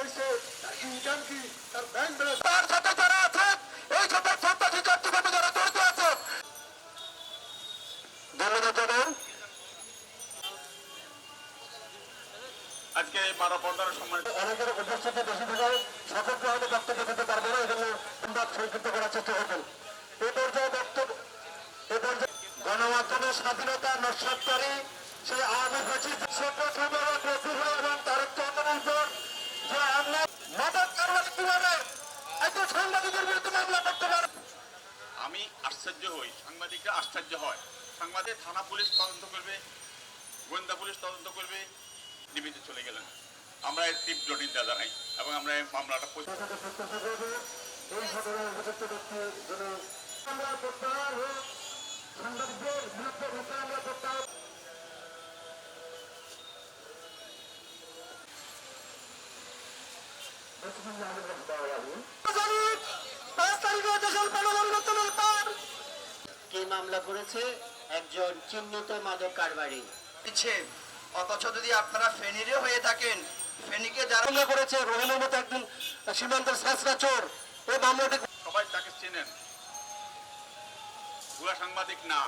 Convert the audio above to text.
রয়েছে তার তার ব্যাংক ব্যালেন্স তার সাথে যারা আছে এই সন্ত্রাসী যারা জড়িত আছে ধন্যবাদ জানান হয়তো পারবে না গণমাধ্যমের স্বাধীনতা নস্বাতকারী সেই আওয়ামী শেখ হাসিনার আমি আশ্চর্য হই। সাংবাদিকরা আশ্চর্য হয়। সাংবাদিক থানা পুলিশ তদন্ত করবে, গোয়েন্দা পুলিশ তদন্ত করবে নিমিত্ত চলে গেলেন। আমরা এর তীব্র নিন্দা জানাই এবং আমরা এই মামলাটা আমরা প্রত্যাহার কে মামলা করেছে? একজন চিহ্নিত মাদক কারবারি। অথচ যদি আপনারা ফেনীরে হয়ে থাকেন ফেনীকে যারা করেছে মতো একজন সীমান্তের শেষরা চোর এই মামলাটি সবাই তাকে চেনেন। ভুয়া সাংবাদিক না।